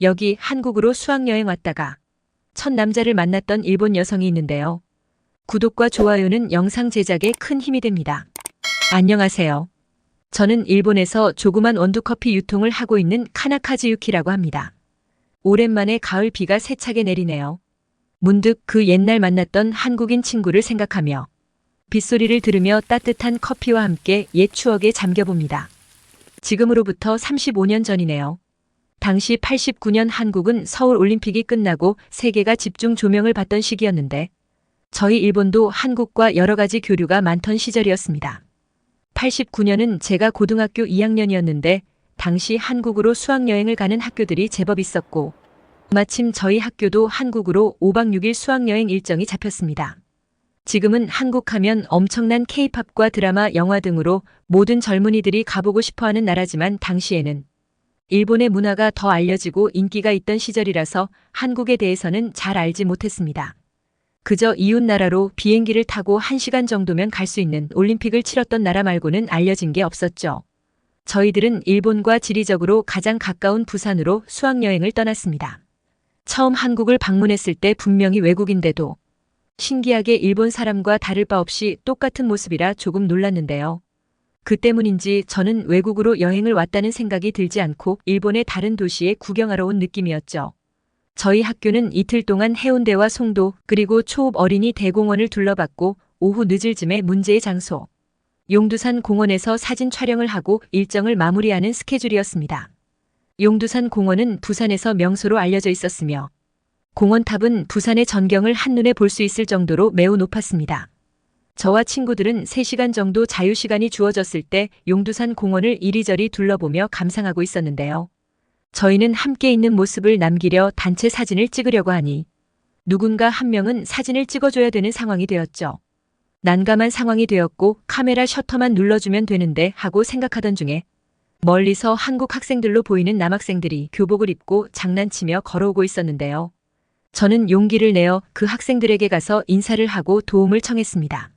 여기 한국으로 수학여행 왔다가 첫 남자를 만났던 일본 여성이 있는데요. 구독과 좋아요는 영상 제작에 큰 힘이 됩니다. 안녕하세요. 저는 일본에서 조그만 원두커피 유통을 하고 있는 카나카즈 유키라고 합니다. 오랜만에 가을 비가 세차게 내리네요. 문득 그 옛날 만났던 한국인 친구를 생각하며 빗소리를 들으며 따뜻한 커피와 함께 옛 추억에 잠겨봅니다. 지금으로부터 35년 전이네요. 당시 89년 한국은 서울 올림픽이 끝나고 세계가 집중 조명을 받던 시기였는데 저희 일본도 한국과 여러 가지 교류가 많던 시절이었습니다. 89년은 제가 고등학교 2학년이었는데 당시 한국으로 수학여행을 가는 학교들이 제법 있었고 마침 저희 학교도 한국으로 5박 6일 수학여행 일정이 잡혔습니다. 지금은 한국 하면 엄청난 케이팝과 드라마, 영화 등으로 모든 젊은이들이 가보고 싶어 하는 나라지만 당시에는 일본의 문화가 더 알려지고 인기가 있던 시절이라서 한국에 대해서는 잘 알지 못했습니다. 그저 이웃 나라로 비행기를 타고 1시간 정도면 갈 수 있는 올림픽을 치렀던 나라 말고는 알려진 게 없었죠. 저희들은 일본과 지리적으로 가장 가까운 부산으로 수학여행을 떠났습니다. 처음 한국을 방문했을 때 분명히 외국인데도 신기하게 일본 사람과 다를 바 없이 똑같은 모습이라 조금 놀랐는데요. 그 때문인지 저는 외국으로 여행을 왔다는 생각이 들지 않고 일본의 다른 도시에 구경하러 온 느낌이었죠. 저희 학교는 이틀 동안 해운대와 송도 그리고 초읍 어린이 대공원을 둘러봤고 오후 늦을 즈음에 문제의 장소 용두산 공원에서 사진 촬영을 하고 일정을 마무리하는 스케줄이었습니다. 용두산 공원은 부산에서 명소로 알려져 있었으며 공원탑은 부산의 전경을 한눈에 볼 수 있을 정도로 매우 높았습니다. 저와 친구들은 3시간 정도 자유시간이 주어졌을 때 용두산 공원을 이리저리 둘러보며 감상하고 있었는데요. 저희는 함께 있는 모습을 남기려 단체 사진을 찍으려고 하니 누군가 한 명은 사진을 찍어줘야 되는 상황이 되었죠. 난감한 상황이 되었고 카메라 셔터만 눌러주면 되는데 하고 생각하던 중에 멀리서 한국 학생들로 보이는 남학생들이 교복을 입고 장난치며 걸어오고 있었는데요. 저는 용기를 내어 그 학생들에게 가서 인사를 하고 도움을 청했습니다.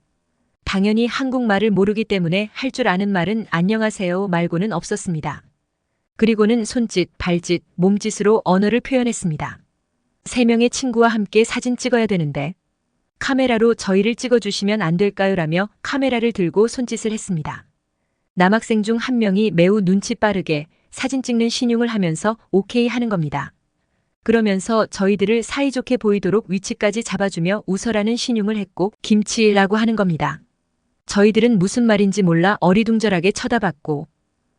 당연히 한국말을 모르기 때문에 할 줄 아는 말은 안녕하세요 말고는 없었습니다. 그리고는 손짓, 발짓, 몸짓으로 언어를 표현했습니다. 세 명의 친구와 함께 사진 찍어야 되는데 카메라로 저희를 찍어주시면 안 될까요? 라며 카메라를 들고 손짓을 했습니다. 남학생 중 한 명이 매우 눈치 빠르게 사진 찍는 신용을 하면서 오케이 하는 겁니다. 그러면서 저희들을 사이좋게 보이도록 위치까지 잡아주며 웃어라는 신용을 했고 김치라고 하는 겁니다. 저희들은 무슨 말인지 몰라 어리둥절하게 쳐다봤고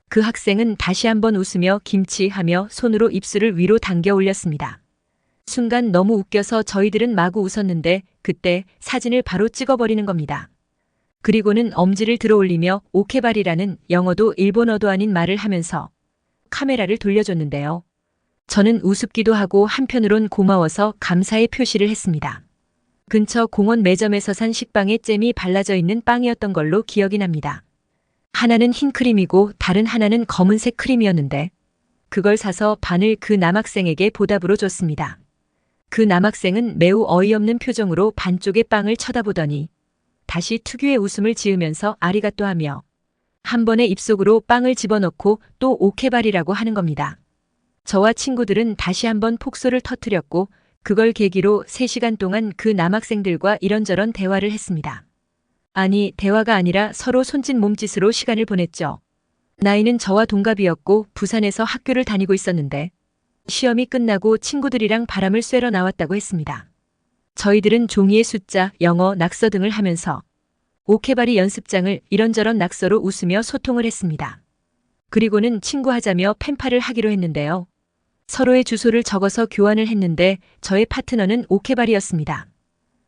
그 학생은 다시 한번 웃으며 김치하며 손으로 입술을 위로 당겨 올렸습니다. 순간 너무 웃겨서 저희들은 마구 웃었는데 그때 사진을 바로 찍어버리는 겁니다. 그리고는 엄지를 들어 올리며 오케발이라는 영어도 일본어도 아닌 말을 하면서 카메라를 돌려줬는데요. 저는 우습기도 하고 한편으론 고마워서 감사의 표시를 했습니다. 근처 공원 매점에서 산 식빵에 잼이 발라져 있는 빵이었던 걸로 기억이 납니다. 하나는 흰 크림이고 다른 하나는 검은색 크림이었는데 그걸 사서 반을 그 남학생에게 보답으로 줬습니다. 그 남학생은 매우 어이없는 표정으로 반쪽의 빵을 쳐다보더니 다시 특유의 웃음을 지으면서 아리가또 하며 한 번에 입속으로 빵을 집어넣고 또 오케발이라고 하는 겁니다. 저와 친구들은 다시 한번 폭소를 터뜨렸고 그걸 계기로 3시간 동안 그 남학생들과 이런저런 대화를 했습니다. 아니, 대화가 아니라 서로 손짓 몸짓으로 시간을 보냈죠. 나이는 저와 동갑이었고 부산에서 학교를 다니고 있었는데 시험이 끝나고 친구들이랑 바람을 쐬러 나왔다고 했습니다. 저희들은 종이의 숫자, 영어, 낙서 등을 하면서 오케바리 연습장을 이런저런 낙서로 웃으며 소통을 했습니다. 그리고는 친구하자며 펜팔을 하기로 했는데요. 서로의 주소를 적어서 교환을 했는데 저의 파트너는 오케바리였습니다.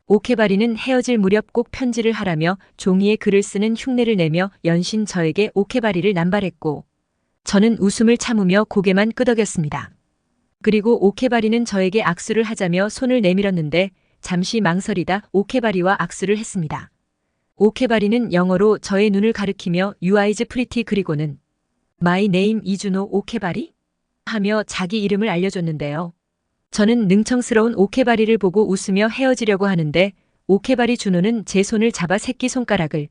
오케바리는 헤어질 무렵 꼭 편지를 하라며 종이에 글을 쓰는 흉내를 내며 연신 저에게 오케바리를 남발했고 저는 웃음을 참으며 고개만 끄덕였습니다. 그리고 오케바리는 저에게 악수를 하자며 손을 내밀었는데 잠시 망설이다 오케바리와 악수를 했습니다. 오케바리는 영어로 저의 눈을 가리키며 유아이즈 프리티 그리고는 마이 네임 이준호 오케바리? 하며 자기 이름을 알려줬는데요. 저는 능청스러운 오케바리를 보고 웃으며 헤어지려고 하는데 오케바리 준호는 제 손을 잡아 새끼손가락을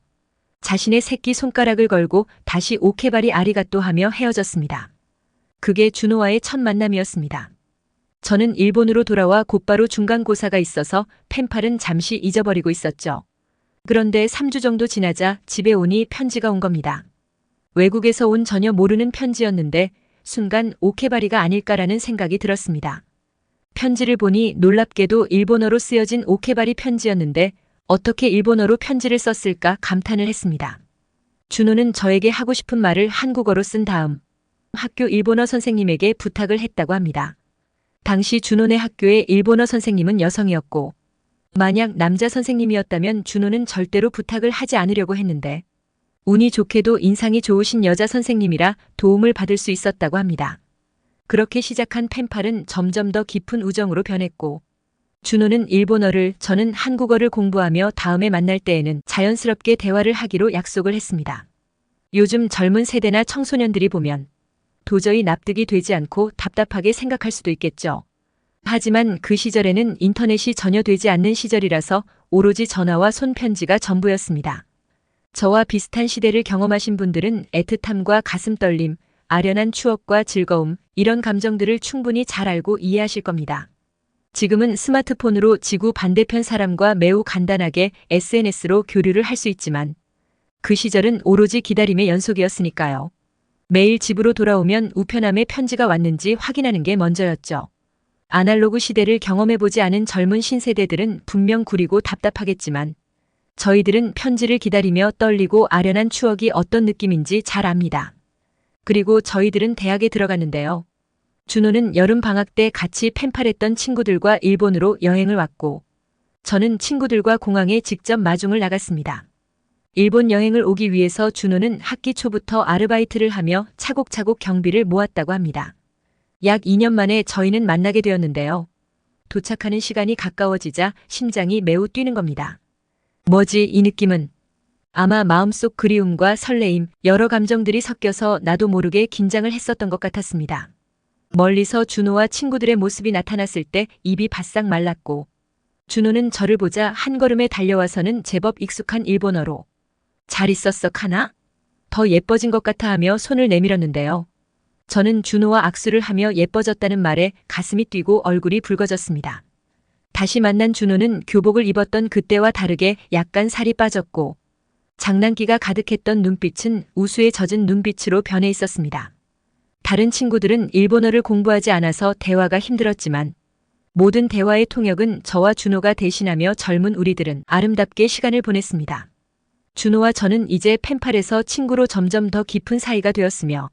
자신의 새끼손가락을 걸고 다시 오케바리 아리가또 하며 헤어졌습니다. 그게 준호와의 첫 만남이었습니다. 저는 일본으로 돌아와 곧바로 중간고사가 있어서 펜팔은 잠시 잊어버리고 있었죠. 그런데 3주 정도 지나자 집에 오니 편지가 온 겁니다. 외국에서 온 전혀 모르는 편지였는데 순간 오케바리가 아닐까라는 생각이 들었습니다. 편지를 보니 놀랍게도 일본어로 쓰여진 오케바리 편지였는데 어떻게 일본어로 편지를 썼을까 감탄을 했습니다. 준호는 저에게 하고 싶은 말을 한국어로 쓴 다음 학교 일본어 선생님에게 부탁을 했다고 합니다. 당시 준호네 학교의 일본어 선생님은 여성이었고 만약 남자 선생님이었다면 준호는 절대로 부탁을 하지 않으려고 했는데 운이 좋게도 인상이 좋으신 여자 선생님이라 도움을 받을 수 있었다고 합니다. 그렇게 시작한 펜팔은 점점 더 깊은 우정으로 변했고 준호는 일본어를 저는 한국어를 공부하며 다음에 만날 때에는 자연스럽게 대화를 하기로 약속을 했습니다. 요즘 젊은 세대나 청소년들이 보면 도저히 납득이 되지 않고 답답하게 생각할 수도 있겠죠. 하지만 그 시절에는 인터넷이 전혀 되지 않는 시절이라서 오로지 전화와 손편지가 전부였습니다. 저와 비슷한 시대를 경험하신 분들은 애틋함과 가슴 떨림, 아련한 추억과 즐거움, 이런 감정들을 충분히 잘 알고 이해하실 겁니다. 지금은 스마트폰으로 지구 반대편 사람과 매우 간단하게 SNS로 교류를 할 수 있지만 그 시절은 오로지 기다림의 연속이었으니까요. 매일 집으로 돌아오면 우편함에 편지가 왔는지 확인하는 게 먼저였죠. 아날로그 시대를 경험해보지 않은 젊은 신세대들은 분명 구리고 답답하겠지만 저희들은 편지를 기다리며 떨리고 아련한 추억이 어떤 느낌인지 잘 압니다. 그리고 저희들은 대학에 들어갔는데요. 준호는 여름 방학 때 같이 펜팔했던 친구들과 일본으로 여행을 왔고 저는 친구들과 공항에 직접 마중을 나갔습니다. 일본 여행을 오기 위해서 준호는 학기 초부터 아르바이트를 하며 차곡차곡 경비를 모았다고 합니다. 약 2년 만에 저희는 만나게 되었는데요. 도착하는 시간이 가까워지자 심장이 매우 뛰는 겁니다. 뭐지 이 느낌은? 아마 마음속 그리움과 설레임, 여러 감정들이 섞여서 나도 모르게 긴장을 했었던 것 같았습니다. 멀리서 준호와 친구들의 모습이 나타났을 때 입이 바싹 말랐고, 준호는 저를 보자 한 걸음에 달려와서는 제법 익숙한 일본어로 잘 있었어 카나? 더 예뻐진 것 같아 하며 손을 내밀었는데요. 저는 준호와 악수를 하며 예뻐졌다는 말에 가슴이 뛰고 얼굴이 붉어졌습니다. 다시 만난 준호는 교복을 입었던 그때와 다르게 약간 살이 빠졌고 장난기가 가득했던 눈빛은 우수에 젖은 눈빛으로 변해 있었습니다. 다른 친구들은 일본어를 공부하지 않아서 대화가 힘들었지만 모든 대화의 통역은 저와 준호가 대신하며 젊은 우리들은 아름답게 시간을 보냈습니다. 준호와 저는 이제 펜팔에서 친구로 점점 더 깊은 사이가 되었으며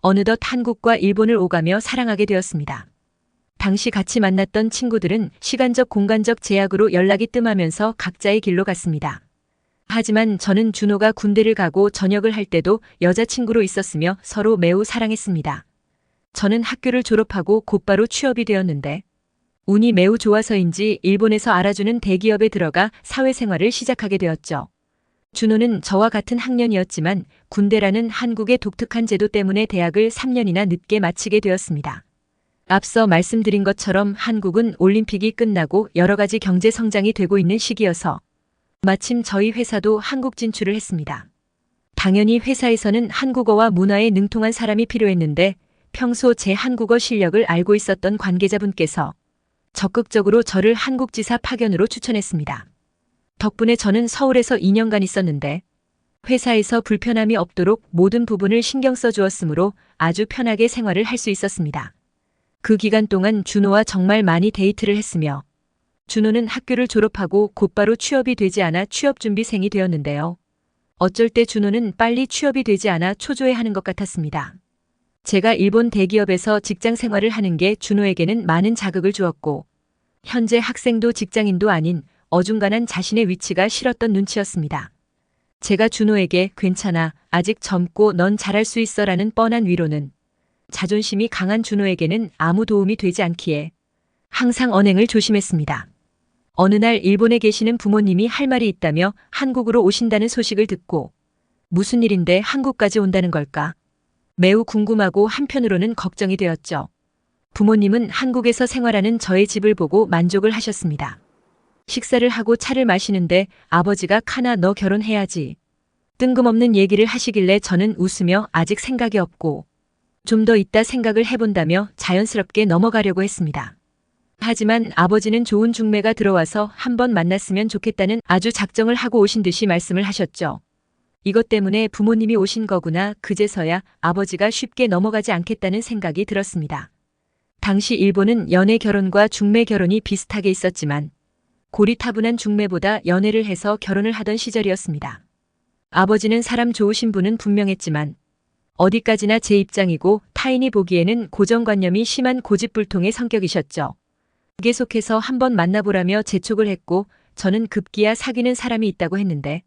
어느덧 한국과 일본을 오가며 사랑하게 되었습니다. 당시 같이 만났던 친구들은 시간적 공간적 제약으로 연락이 뜸하면서 각자의 길로 갔습니다. 하지만 저는 준호가 군대를 가고 전역을 할 때도 여자친구로 있었으며 서로 매우 사랑했습니다. 저는 학교를 졸업하고 곧바로 취업이 되었는데 운이 매우 좋아서인지 일본에서 알아주는 대기업에 들어가 사회생활을 시작하게 되었죠. 준호는 저와 같은 학년이었지만 군대라는 한국의 독특한 제도 때문에 대학을 3년이나 늦게 마치게 되었습니다. 앞서 말씀드린 것처럼 한국은 올림픽이 끝나고 여러 가지 경제 성장이 되고 있는 시기여서 마침 저희 회사도 한국 진출을 했습니다. 당연히 회사에서는 한국어와 문화에 능통한 사람이 필요했는데 평소 제 한국어 실력을 알고 있었던 관계자분께서 적극적으로 저를 한국지사 파견으로 추천했습니다. 덕분에 저는 서울에서 2년간 있었는데 회사에서 불편함이 없도록 모든 부분을 신경 써 주었으므로 아주 편하게 생활을 할 수 있었습니다. 그 기간 동안 준호와 정말 많이 데이트를 했으며 준호는 학교를 졸업하고 곧바로 취업이 되지 않아 취업준비생이 되었는데요. 어쩔 때 준호는 빨리 취업이 되지 않아 초조해하는 것 같았습니다. 제가 일본 대기업에서 직장 생활을 하는 게 준호에게는 많은 자극을 주었고 현재 학생도 직장인도 아닌 어중간한 자신의 위치가 싫었던 눈치였습니다. 제가 준호에게 괜찮아, 아직 젊고 넌 잘할 수 있어 라는 뻔한 위로는 자존심이 강한 준호에게는 아무 도움이 되지 않기에 항상 언행을 조심했습니다. 어느 날 일본에 계시는 부모님이 할 말이 있다며 한국으로 오신다는 소식을 듣고 무슨 일인데 한국까지 온다는 걸까? 매우 궁금하고 한편으로는 걱정이 되었죠. 부모님은 한국에서 생활하는 저의 집을 보고 만족을 하셨습니다. 식사를 하고 차를 마시는데 아버지가 카나 너 결혼해야지. 뜬금없는 얘기를 하시길래 저는 웃으며 아직 생각이 없고 좀 더 있다 생각을 해본다며 자연스럽게 넘어가려고 했습니다. 하지만 아버지는 좋은 중매가 들어와서 한번 만났으면 좋겠다는 아주 작정을 하고 오신 듯이 말씀을 하셨죠. 이것 때문에 부모님이 오신 거구나 그제서야 아버지가 쉽게 넘어가지 않겠다는 생각이 들었습니다. 당시 일본은 연애 결혼과 중매 결혼이 비슷하게 있었지만 고리타분한 중매보다 연애를 해서 결혼을 하던 시절이었습니다. 아버지는 사람 좋으신 분은 분명했지만 어디까지나 제 입장이고 타인이 보기에는 고정관념이 심한 고집불통의 성격이셨죠. 계속해서 한번 만나보라며 재촉을 했고 저는 급기야 사귀는 사람이 있다고 했는데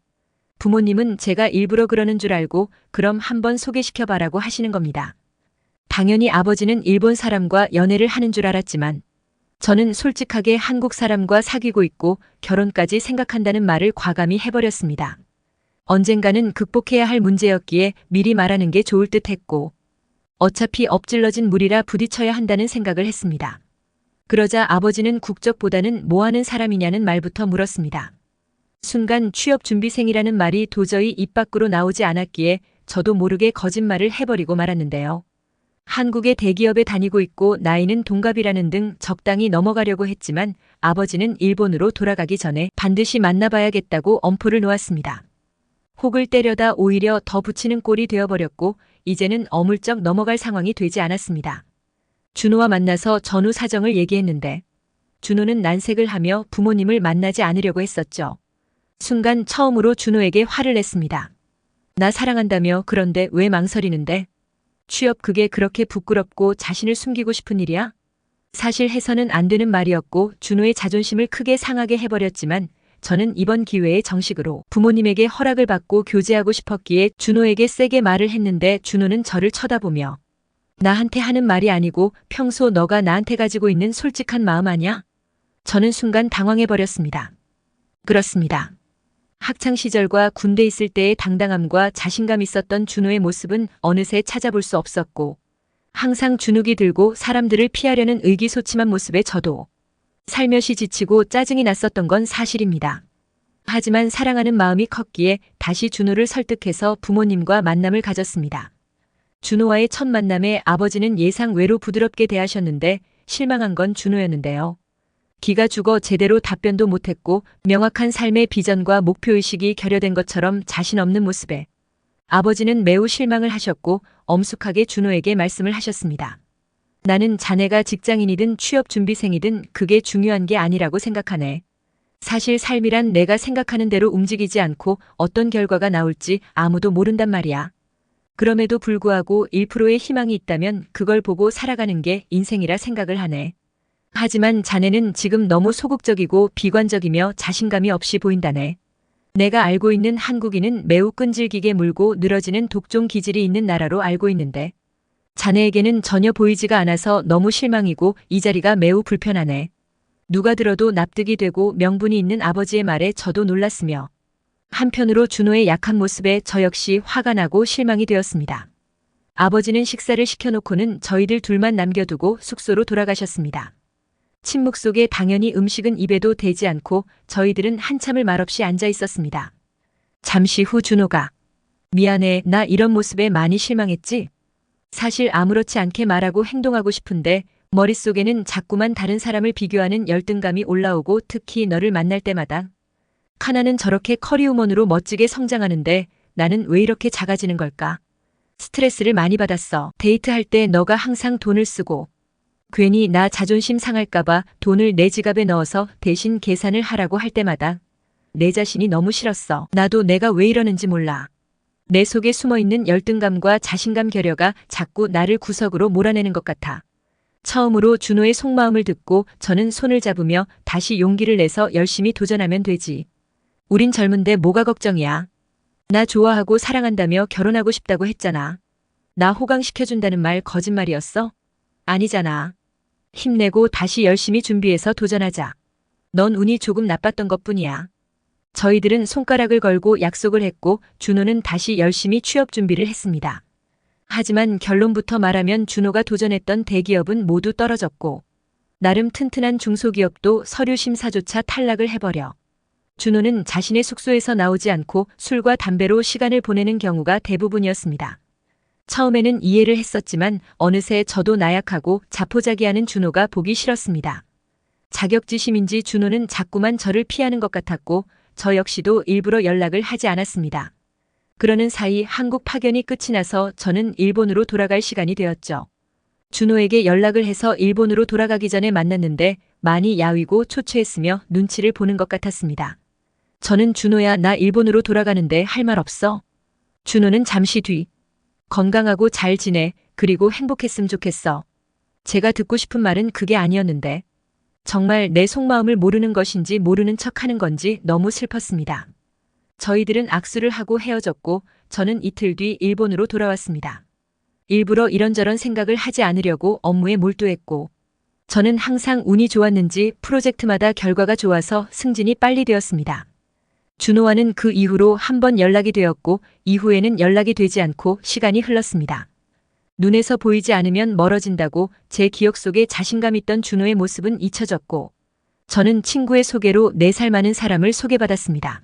부모님은 제가 일부러 그러는 줄 알고 그럼 한번 소개시켜봐라고 하시는 겁니다. 당연히 아버지는 일본 사람과 연애를 하는 줄 알았지만 저는 솔직하게 한국 사람과 사귀고 있고 결혼까지 생각한다는 말을 과감히 해버렸습니다. 언젠가는 극복해야 할 문제였기에 미리 말하는 게 좋을 듯 했고 어차피 엎질러진 물이라 부딪혀야 한다는 생각을 했습니다. 그러자 아버지는 국적보다는 뭐 하는 사람이냐는 말부터 물었습니다. 순간 취업 준비생이라는 말이 도저히 입 밖으로 나오지 않았기에 저도 모르게 거짓말을 해버리고 말았는데요. 한국의 대기업에 다니고 있고 나이는 동갑이라는 등 적당히 넘어가려고 했지만 아버지는 일본으로 돌아가기 전에 반드시 만나봐야겠다고 엄포를 놓았습니다. 혹을 때려다 오히려 더 붙이는 꼴이 되어버렸고 이제는 어물쩍 넘어갈 상황이 되지 않았습니다. 준호와 만나서 전후 사정을 얘기했는데 준호는 난색을 하며 부모님을 만나지 않으려고 했었죠. 순간 처음으로 준호에게 화를 냈습니다. 나 사랑한다며 그런데 왜 망설이는데? 취업 그게 그렇게 부끄럽고 자신을 숨기고 싶은 일이야? 사실 해서는 안 되는 말이었고 준호의 자존심을 크게 상하게 해버렸지만 저는 이번 기회에 정식으로 부모님에게 허락을 받고 교제하고 싶었기에 준호에게 세게 말을 했는데 준호는 저를 쳐다보며 나한테 하는 말이 아니고 평소 너가 나한테 가지고 있는 솔직한 마음 아냐? 저는 순간 당황해버렸습니다. 그렇습니다. 학창 시절과 군대 있을 때의 당당함과 자신감 있었던 준호의 모습은 어느새 찾아볼 수 없었고 항상 주눅이 들고 사람들을 피하려는 의기소침한 모습에 저도 살며시 지치고 짜증이 났었던 건 사실입니다. 하지만 사랑하는 마음이 컸기에 다시 준호를 설득해서 부모님과 만남을 가졌습니다. 준호와의 첫 만남에 아버지는 예상 외로 부드럽게 대하셨는데 실망한 건 준호였는데요. 기가 죽어 제대로 답변도 못했고 명확한 삶의 비전과 목표의식이 결여된 것처럼 자신 없는 모습에 아버지는 매우 실망을 하셨고 엄숙하게 준호에게 말씀을 하셨습니다. 나는 자네가 직장인이든 취업 준비생이든 그게 중요한 게 아니라고 생각하네. 사실 삶이란 내가 생각하는 대로 움직이지 않고 어떤 결과가 나올지 아무도 모른단 말이야. 그럼에도 불구하고 1%의 희망이 있다면 그걸 보고 살아가는 게 인생이라 생각을 하네. 하지만 자네는 지금 너무 소극적이고 비관적이며 자신감이 없이 보인다네. 내가 알고 있는 한국인은 매우 끈질기게 물고 늘어지는 독종 기질이 있는 나라로 알고 있는데 자네에게는 전혀 보이지가 않아서 너무 실망이고 이 자리가 매우 불편하네. 누가 들어도 납득이 되고 명분이 있는 아버지의 말에 저도 놀랐으며 한편으로 준호의 약한 모습에 저 역시 화가 나고 실망이 되었습니다. 아버지는 식사를 시켜놓고는 저희들 둘만 남겨두고 숙소로 돌아가셨습니다. 침묵 속에 당연히 음식은 입에도 대지 않고 저희들은 한참을 말없이 앉아 있었습니다. 잠시 후 준호가 미안해 나 이런 모습에 많이 실망했지? 사실 아무렇지 않게 말하고 행동하고 싶은데 머릿속에는 자꾸만 다른 사람을 비교하는 열등감이 올라오고 특히 너를 만날 때마다 카나는 저렇게 커리우먼으로 멋지게 성장하는데 나는 왜 이렇게 작아지는 걸까? 스트레스를 많이 받았어. 데이트할 때 너가 항상 돈을 쓰고 괜히 나 자존심 상할까봐 돈을 내 지갑에 넣어서 대신 계산을 하라고 할 때마다 내 자신이 너무 싫었어. 나도 내가 왜 이러는지 몰라. 내 속에 숨어 있는 열등감과 자신감 결여가 자꾸 나를 구석으로 몰아내는 것 같아. 처음으로 준호의 속마음을 듣고 저는 손을 잡으며 다시 용기를 내서 열심히 도전하면 되지. 우린 젊은데 뭐가 걱정이야. 나 좋아하고 사랑한다며 결혼하고 싶다고 했잖아. 나 호강시켜준다는 말 거짓말이었어? 아니잖아. 힘내고 다시 열심히 준비해서 도전하자. 넌 운이 조금 나빴던 것 뿐이야. 저희들은 손가락을 걸고 약속을 했고 준호는 다시 열심히 취업 준비를 했습니다. 하지만 결론부터 말하면 준호가 도전했던 대기업은 모두 떨어졌고 나름 튼튼한 중소기업도 서류 심사조차 탈락을 해버려 준호는 자신의 숙소에서 나오지 않고 술과 담배로 시간을 보내는 경우가 대부분이었습니다. 처음에는 이해를 했었지만 어느새 저도 나약하고 자포자기하는 준호가 보기 싫었습니다. 자격지심인지 준호는 자꾸만 저를 피하는 것 같았고 저 역시도 일부러 연락을 하지 않았습니다. 그러는 사이 한국 파견이 끝이 나서 저는 일본으로 돌아갈 시간이 되었죠. 준호에게 연락을 해서 일본으로 돌아가기 전에 만났는데 많이 야위고 초췌했으며 눈치를 보는 것 같았습니다. 저는 준호야 나 일본으로 돌아가는데 할 말 없어. 준호는 잠시 뒤 건강하고 잘 지내 그리고 행복했으면 좋겠어. 제가 듣고 싶은 말은 그게 아니었는데 정말 내 속마음을 모르는 것인지 모르는 척 하는 건지 너무 슬펐습니다. 저희들은 악수를 하고 헤어졌고 저는 이틀 뒤 일본으로 돌아왔습니다. 일부러 이런저런 생각을 하지 않으려고 업무에 몰두했고 저는 항상 운이 좋았는지 프로젝트마다 결과가 좋아서 승진이 빨리 되었습니다. 준호와는 그 이후로 한 번 연락이 되었고 이후에는 연락이 되지 않고 시간이 흘렀습니다. 눈에서 보이지 않으면 멀어진다고 제 기억 속에 자신감 있던 준호의 모습은 잊혀졌고 저는 친구의 소개로 4살 많은 사람을 소개받았습니다.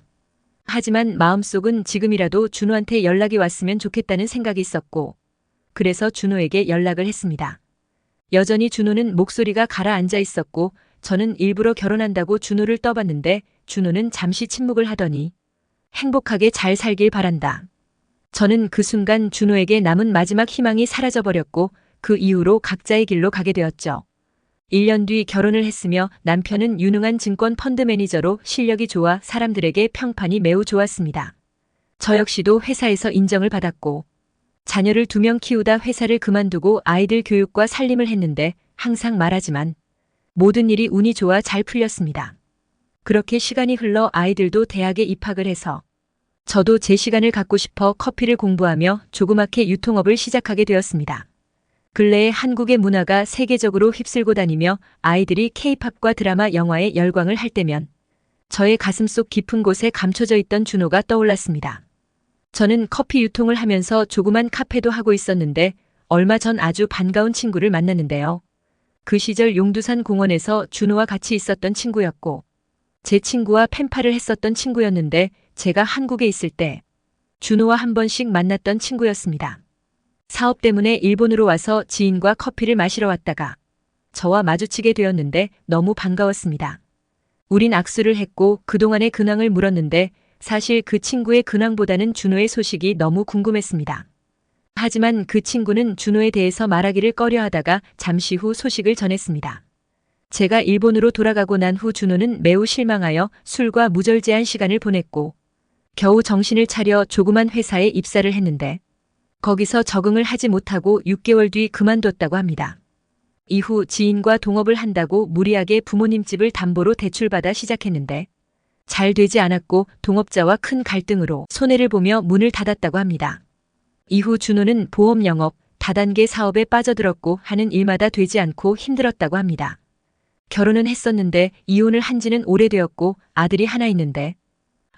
하지만 마음속은 지금이라도 준호한테 연락이 왔으면 좋겠다는 생각이 있었고 그래서 준호에게 연락을 했습니다. 여전히 준호는 목소리가 가라앉아 있었고 저는 일부러 결혼한다고 준호를 떠봤는데 준호는 잠시 침묵을 하더니 행복하게 잘 살길 바란다. 저는 그 순간 준호에게 남은 마지막 희망이 사라져버렸고 그 이후로 각자의 길로 가게 되었죠. 1년 뒤 결혼을 했으며 남편은 유능한 증권 펀드 매니저로 실력이 좋아 사람들에게 평판이 매우 좋았습니다. 저 역시도 회사에서 인정을 받았고 자녀를 두 명 키우다 회사를 그만두고 아이들 교육과 살림을 했는데 항상 말하지만 모든 일이 운이 좋아 잘 풀렸습니다. 그렇게 시간이 흘러 아이들도 대학에 입학을 해서 저도 제 시간을 갖고 싶어 커피를 공부하며 조그맣게 유통업을 시작하게 되었습니다. 근래에 한국의 문화가 세계적으로 휩쓸고 다니며 아이들이 케이팝과 드라마 영화에 열광을 할 때면 저의 가슴 속 깊은 곳에 감춰져 있던 준호가 떠올랐습니다. 저는 커피 유통을 하면서 조그만 카페도 하고 있었는데 얼마 전 아주 반가운 친구를 만났는데요. 그 시절 용두산 공원에서 준호와 같이 있었던 친구였고 제 친구와 펜팔을 했었던 친구였는데 제가 한국에 있을 때 준호와 한 번씩 만났던 친구였습니다. 사업 때문에 일본으로 와서 지인과 커피를 마시러 왔다가 저와 마주치게 되었는데 너무 반가웠습니다. 우린 악수를 했고 그동안의 근황을 물었는데 사실 그 친구의 근황보다는 준호의 소식이 너무 궁금했습니다. 하지만 그 친구는 준호에 대해서 말하기를 꺼려 하다가 잠시 후 소식을 전했습니다. 제가 일본으로 돌아가고 난 후 준호는 매우 실망하여 술과 무절제한 시간을 보냈고 겨우 정신을 차려 조그만 회사에 입사를 했는데 거기서 적응을 하지 못하고 6개월 뒤 그만뒀다고 합니다. 이후 지인과 동업을 한다고 무리하게 부모님 집을 담보로 대출받아 시작했는데 잘 되지 않았고 동업자와 큰 갈등으로 손해를 보며 문을 닫았다고 합니다. 이후 준호는 보험 영업, 다단계 사업에 빠져들었고 하는 일마다 되지 않고 힘들었다고 합니다. 결혼은 했었는데 이혼을 한 지는 오래되었고 아들이 하나 있는데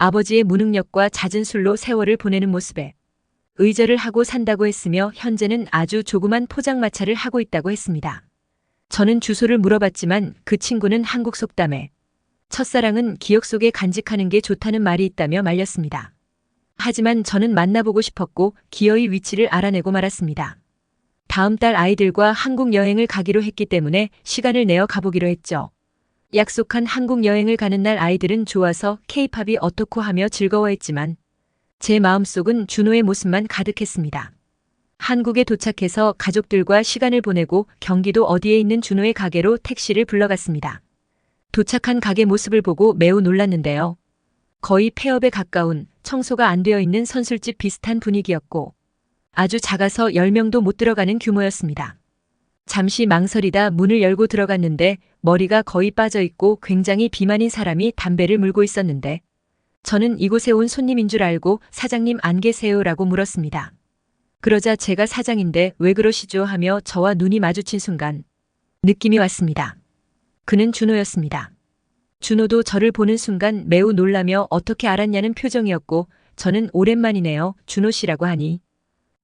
아버지의 무능력과 잦은 술로 세월을 보내는 모습에 의절을 하고 산다고 했으며 현재는 아주 조그만 포장마차를 하고 있다고 했습니다. 저는 주소를 물어봤지만 그 친구는 한국 속담에 첫사랑은 기억 속에 간직하는 게 좋다는 말이 있다며 말렸습니다. 하지만 저는 만나보고 싶었고 기어이 위치를 알아내고 말았습니다. 다음 달 아이들과 한국 여행을 가기로 했기 때문에 시간을 내어 가보기로 했죠. 약속한 한국 여행을 가는 날 아이들은 좋아서 케이팝이 어떻고 하며 즐거워했지만 제 마음속은 준호의 모습만 가득했습니다. 한국에 도착해서 가족들과 시간을 보내고 경기도 어디에 있는 준호의 가게로 택시를 불러갔습니다. 도착한 가게 모습을 보고 매우 놀랐는데요. 거의 폐업에 가까운 청소가 안 되어 있는 선술집 비슷한 분위기였고 아주 작아서 10명도 못 들어가는 규모였습니다. 잠시 망설이다 문을 열고 들어갔는데 머리가 거의 빠져 있고 굉장히 비만인 사람이 담배를 물고 있었는데 저는 이곳에 온 손님인 줄 알고 사장님 안 계세요라고 물었습니다. 그러자 제가 사장인데 왜 그러시죠 하며 저와 눈이 마주친 순간 느낌이 왔습니다. 그는 준호였습니다. 준호도 저를 보는 순간 매우 놀라며 어떻게 알았냐는 표정이었고 저는 오랜만이네요 준호 씨라고 하니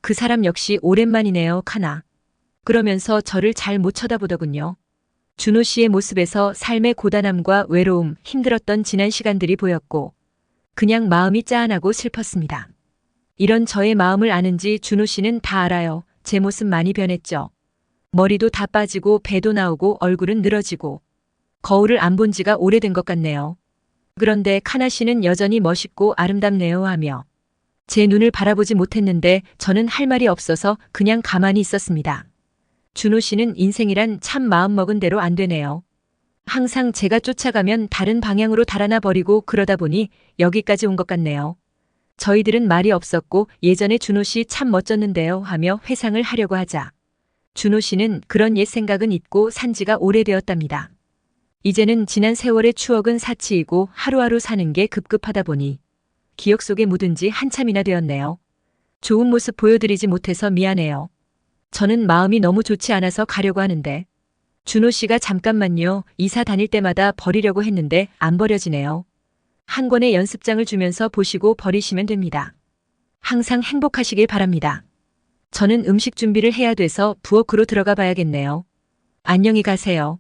그 사람 역시 오랜만이네요 카나 그러면서 저를 잘 못 쳐다보더군요. 준호 씨의 모습에서 삶의 고단함과 외로움, 힘들었던 지난 시간들이 보였고 그냥 마음이 짠하고 슬펐습니다. 이런 저의 마음을 아는지 준호 씨는 다 알아요. 제 모습 많이 변했죠. 머리도 다 빠지고 배도 나오고 얼굴은 늘어지고 거울을 안 본 지가 오래된 것 같네요. 그런데 카나 씨는 여전히 멋있고 아름답네요 하며 제 눈을 바라보지 못했는데 저는 할 말이 없어서 그냥 가만히 있었습니다. 준호 씨는 인생이란 참 마음먹은 대로 안 되네요. 항상 제가 쫓아가면 다른 방향으로 달아나 버리고 그러다 보니 여기까지 온 것 같네요. 저희들은 말이 없었고 예전에 준호 씨 참 멋졌는데요 하며 회상을 하려고 하자. 준호 씨는 그런 옛 생각은 잊고 산 지가 오래되었답니다. 이제는 지난 세월의 추억은 사치이고 하루하루 사는 게 급급하다 보니 기억 속에 묻은 지 한참이나 되었네요. 좋은 모습 보여드리지 못해서 미안해요. 저는 마음이 너무 좋지 않아서 가려고 하는데 준호 씨가 잠깐만요. 이사 다닐 때마다 버리려고 했는데 안 버려지네요. 한 권의 연습장을 주면서 보시고 버리시면 됩니다. 항상 행복하시길 바랍니다. 저는 음식 준비를 해야 돼서 부엌으로 들어가 봐야겠네요. 안녕히 가세요.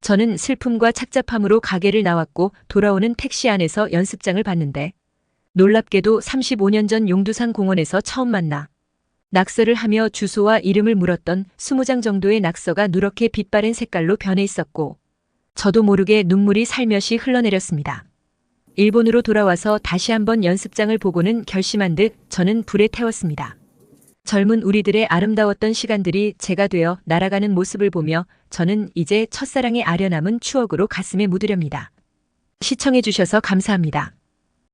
저는 슬픔과 착잡함으로 가게를 나왔고 돌아오는 택시 안에서 연습장을 봤는데 놀랍게도 35년 전 용두산 공원에서 처음 만나 낙서를 하며 주소와 이름을 물었던 20장 정도의 낙서가 누렇게 빛바랜 색깔로 변해 있었고 저도 모르게 눈물이 살며시 흘러내렸습니다. 일본으로 돌아와서 다시 한번 연습장을 보고는 결심한 듯 저는 불에 태웠습니다. 젊은 우리들의 아름다웠던 시간들이 제가 되어 날아가는 모습을 보며 저는 이제 첫사랑의 아련함은 추억으로 가슴에 묻으렵니다. 시청해주셔서 감사합니다.